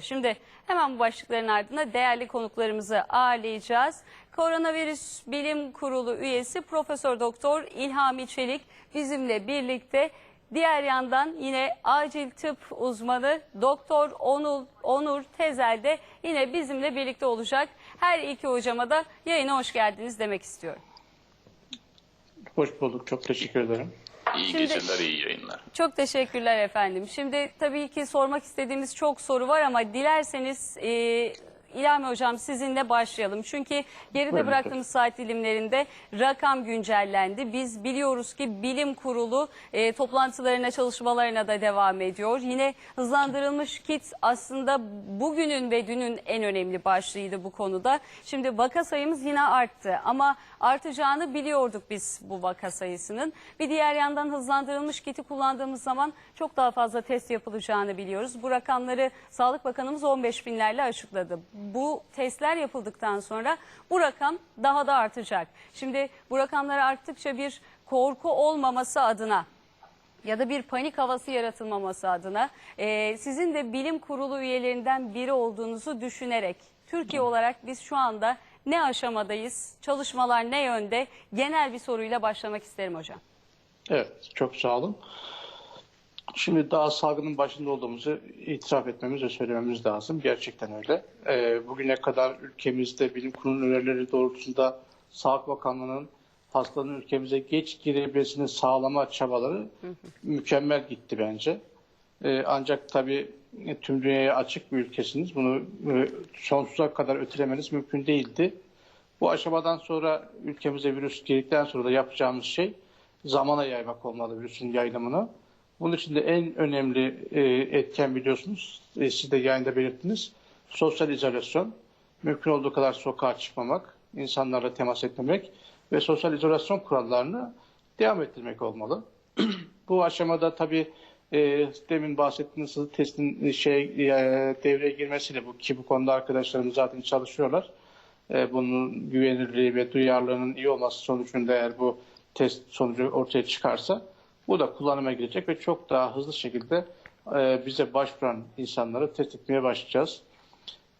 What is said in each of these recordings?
Şimdi hemen bu başlıkların ardına değerli konuklarımızı ağırlayacağız. Koronavirüs Bilim Kurulu üyesi Profesör Doktor İlhami Çelik bizimle birlikte. Diğer yandan yine acil tıp uzmanı Doktor Onur, Onur Tezel de yine bizimle birlikte olacak. Her iki hocama da yayına hoş geldiniz demek istiyorum. Hoş bulduk. Çok teşekkür ederim. İyi Şimdi- geceler, iyi yayınlar. Çok teşekkürler efendim. Şimdi tabii ki sormak istediğimiz çok soru var ama dilerseniz e, İlhami Hocam sizinle başlayalım. Çünkü geride Buyurun. bıraktığımız saat dilimlerinde rakam güncellendi. Biz biliyoruz ki bilim kurulu e, toplantılarına, çalışmalarına da devam ediyor. Yine hızlandırılmış kit aslında bugünün ve dünün en önemli başlığıydı bu konuda. Şimdi vaka sayımız yine arttı ama artacağını biliyorduk biz bu vaka sayısının. Bir diğer yandan hızlandırılmış kiti kullandığımız zaman çok daha fazla test yapılacağını biliyoruz. Bu rakamları Sağlık Bakanımız 15 binlerle açıkladı. Bu testler yapıldıktan sonra bu rakam daha da artacak. Şimdi bu rakamlar arttıkça bir korku olmaması adına ya da bir panik havası yaratılmaması adına e, sizin de bilim kurulu üyelerinden biri olduğunuzu düşünerek Türkiye olarak biz şu anda ne aşamadayız? Çalışmalar ne yönde? Genel bir soruyla başlamak isterim hocam. Evet, çok sağ olun. Şimdi daha salgının başında olduğumuzu itiraf etmemiz ve söylememiz lazım. Gerçekten öyle. Ee, bugüne kadar ülkemizde bilim kurulu önerileri doğrultusunda Sağlık Bakanlığı'nın hastalığın ülkemize geç girebilmesini sağlama çabaları mükemmel gitti bence. Ee, ancak tabii e, tüm dünyaya açık bir ülkesiniz. Bunu e, sonsuza kadar ötelemeniz mümkün değildi. Bu aşamadan sonra ülkemize virüs girdikten sonra da yapacağımız şey zamana yaymak olmalı virüsün yayılımını. Bunun için de en önemli e, etken biliyorsunuz, e, siz de yayında belirttiniz, sosyal izolasyon. Mümkün olduğu kadar sokağa çıkmamak, insanlarla temas etmemek ve sosyal izolasyon kurallarını devam ettirmek olmalı. Bu aşamada tabii e, demin bahsettiğiniz testin şey e, devreye girmesiyle bu ki bu konuda arkadaşlarımız zaten çalışıyorlar. E, bunun güvenilirliği ve duyarlılığının iyi olması sonucunda eğer bu test sonucu ortaya çıkarsa bu da kullanıma girecek ve çok daha hızlı şekilde e, bize başvuran insanları test etmeye başlayacağız.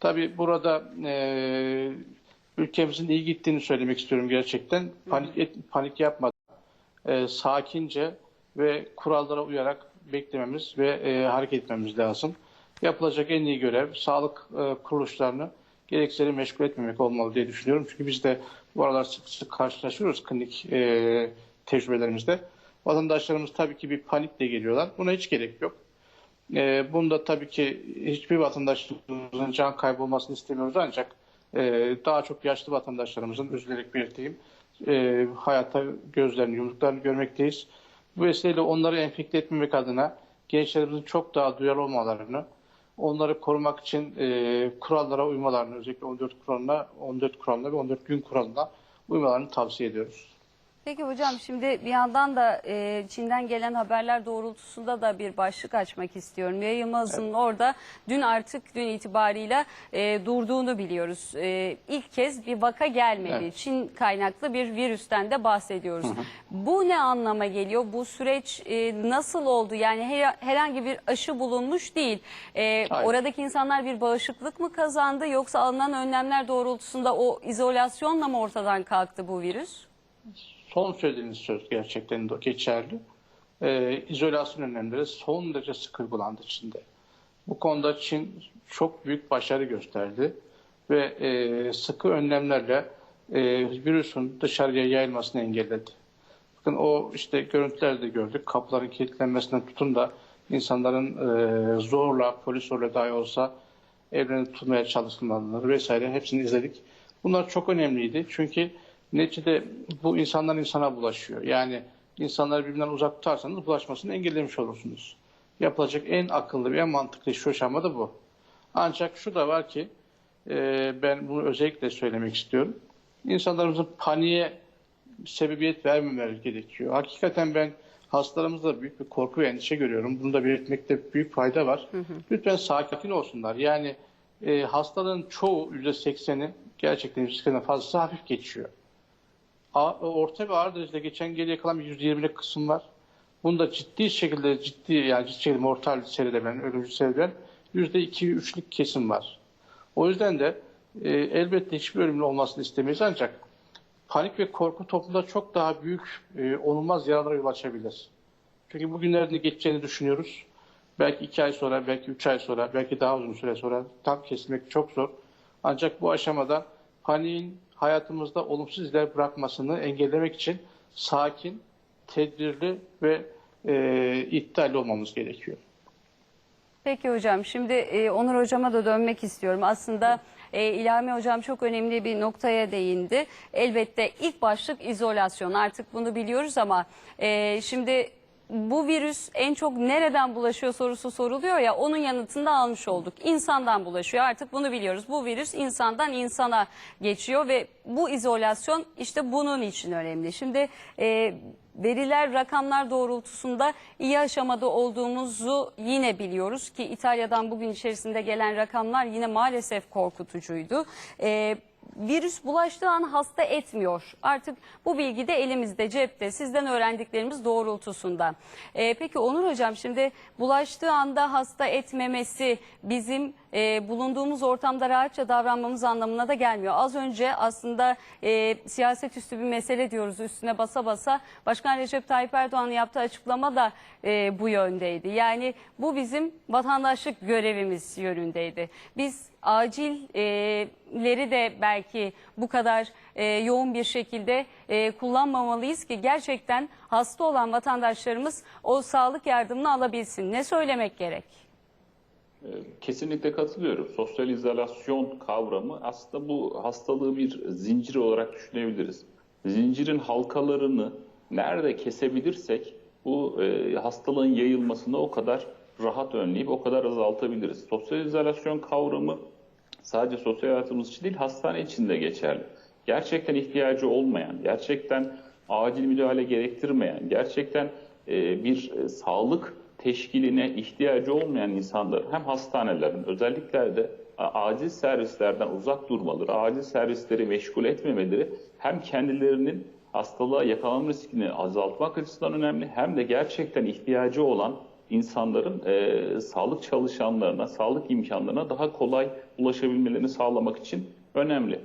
Tabii burada e, ülkemizin iyi gittiğini söylemek istiyorum gerçekten. Panik et, panik yapmadan e, sakince ve kurallara uyarak beklememiz ve e, hareket etmemiz lazım. Yapılacak en iyi görev sağlık e, kuruluşlarını gereksileri meşgul etmemek olmalı diye düşünüyorum. Çünkü biz de bu aralar sık sık karşılaşıyoruz klinik e, tecrübelerimizde. Vatandaşlarımız tabii ki bir panikle geliyorlar. Buna hiç gerek yok. E, bunda tabii ki hiçbir vatandaşımızın can kaybolmasını istemiyoruz ancak e, daha çok yaşlı vatandaşlarımızın üzülerek belirteyim e, hayata gözlerini yumruklarını görmekteyiz. Bu vesileyle onları enfekte etmemek adına gençlerimizin çok daha duyarlı olmalarını, onları korumak için e, kurallara uymalarını, özellikle 14 kuralına, 14 kuralına ve 14 gün kuralına uymalarını tavsiye ediyoruz. Peki hocam şimdi bir yandan da e, Çin'den gelen haberler doğrultusunda da bir başlık açmak istiyorum. Yayılma hızının orada dün artık dün itibarıyla e, durduğunu biliyoruz. E, ilk kez bir vaka gelmedi. Evet. Çin kaynaklı bir virüsten de bahsediyoruz. Bu ne anlama geliyor? Bu süreç e, nasıl oldu? Yani her- herhangi bir aşı bulunmuş değil. E, Hayır. oradaki insanlar bir bağışıklık mı kazandı yoksa alınan önlemler doğrultusunda o izolasyonla mı ortadan kalktı bu virüs? Son söylediğiniz söz gerçekten de geçerli. Ee, izolasyon önlemleri son derece sıkı uygulandı Çin'de. Bu konuda Çin çok büyük başarı gösterdi ve e, sıkı önlemlerle e, virüsün dışarıya yayılmasını engelledi. Bakın o işte görüntülerde gördük. Kapıların kilitlenmesinden tutun da insanların e, zorla, polis zorla dahi olsa evlerini tutmaya çalışılmaları vesaire hepsini izledik. Bunlar çok önemliydi. Çünkü neticede bu insanlar insana bulaşıyor. Yani insanları birbirinden uzak tutarsanız bulaşmasını engellemiş olursunuz. Yapılacak en akıllı ve en mantıklı şu aşama da bu. Ancak şu da var ki e, ben bunu özellikle söylemek istiyorum. İnsanlarımızın paniğe sebebiyet vermemeleri gerekiyor. Hakikaten ben hastalarımızda büyük bir korku ve endişe görüyorum. Bunu da belirtmekte büyük fayda var. Lütfen sakin olsunlar. Yani e, hastalığın çoğu %80'i gerçekten %80'den fazlası hafif geçiyor. A- Orta ve ağır derecede geçen geriye kalan bir %20'lik kısım var. Bunda ciddi şekilde ciddi yani ciddi şekilde mortal seyredebilen, ölümcül seyredebilen %2-3'lük kesim var. O yüzden de e, elbette hiçbir ölümlü olmasını istemeyiz ancak panik ve korku toplumda çok daha büyük e, onulmaz yaralara yol açabilir. Çünkü bugünlerin geçeceğini düşünüyoruz. Belki iki ay sonra, belki üç ay sonra, belki daha uzun süre sonra tam kesmek çok zor. Ancak bu aşamada paniğin hayatımızda olumsuz izler bırakmasını engellemek için sakin, tedbirli ve e, iddialı olmamız gerekiyor. Peki hocam şimdi e, Onur hocama da dönmek istiyorum. Aslında e, İlhami hocam çok önemli bir noktaya değindi. Elbette ilk başlık izolasyon artık bunu biliyoruz ama e, şimdi bu virüs en çok nereden bulaşıyor sorusu soruluyor ya onun yanıtını da almış olduk. İnsandan bulaşıyor artık bunu biliyoruz. Bu virüs insandan insana geçiyor ve bu izolasyon işte bunun için önemli. Şimdi e, veriler, rakamlar doğrultusunda iyi aşamada olduğumuzu yine biliyoruz ki İtalya'dan bugün içerisinde gelen rakamlar yine maalesef korkutucuydu. Ee, virüs bulaştığı an hasta etmiyor. Artık bu bilgi de elimizde, cepte. Sizden öğrendiklerimiz doğrultusunda. Ee, peki Onur Hocam şimdi bulaştığı anda hasta etmemesi bizim e, bulunduğumuz ortamda rahatça davranmamız anlamına da gelmiyor. Az önce aslında e, siyaset üstü bir mesele diyoruz üstüne basa basa. Başkan Recep Tayyip Erdoğan'ın yaptığı açıklama da e, bu yöndeydi. Yani bu bizim vatandaşlık görevimiz yönündeydi. Biz acilleri de belki bu kadar e, yoğun bir şekilde e, kullanmamalıyız ki gerçekten hasta olan vatandaşlarımız o sağlık yardımını alabilsin. Ne söylemek gerek? Kesinlikle katılıyorum. Sosyal izolasyon kavramı aslında bu hastalığı bir zincir olarak düşünebiliriz. Zincirin halkalarını nerede kesebilirsek bu e, hastalığın yayılmasını o kadar rahat önleyip o kadar azaltabiliriz. Sosyal izolasyon kavramı sadece sosyal hayatımız için değil hastane için de geçerli. Gerçekten ihtiyacı olmayan, gerçekten acil müdahale gerektirmeyen, gerçekten e, bir e, sağlık teşkiline ihtiyacı olmayan insanlar hem hastanelerin özellikle de acil servislerden uzak durmaları, acil servisleri meşgul etmemeleri hem kendilerinin hastalığa yakalanma riskini azaltmak açısından önemli hem de gerçekten ihtiyacı olan insanların e, sağlık çalışanlarına, sağlık imkanlarına daha kolay ulaşabilmelerini sağlamak için önemli.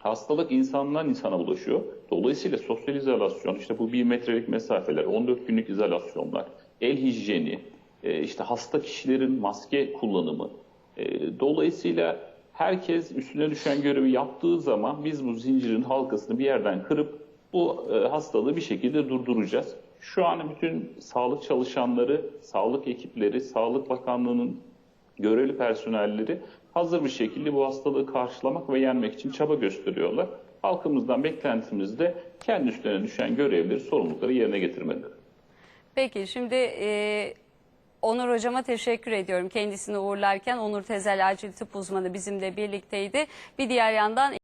Hastalık insandan insana bulaşıyor. Dolayısıyla sosyal izolasyon, işte bu bir metrelik mesafeler, 14 günlük izolasyonlar, el hijyeni, e, işte hasta kişilerin maske kullanımı. E, Dolayısıyla herkes üstüne düşen görevi yaptığı zaman biz bu zincirin halkasını bir yerden kırıp bu e, hastalığı bir şekilde durduracağız. Şu an bütün sağlık çalışanları, sağlık ekipleri, Sağlık Bakanlığı'nın görevli personelleri hazır bir şekilde bu hastalığı karşılamak ve yenmek için çaba gösteriyorlar. Halkımızdan beklentimiz de kendi üstlerine düşen görevleri, sorumlulukları yerine getirmeleri. Peki şimdi e, Onur hocama teşekkür ediyorum. Kendisini uğurlarken Onur Tezel acil tıp uzmanı bizimle birlikteydi. Bir diğer yandan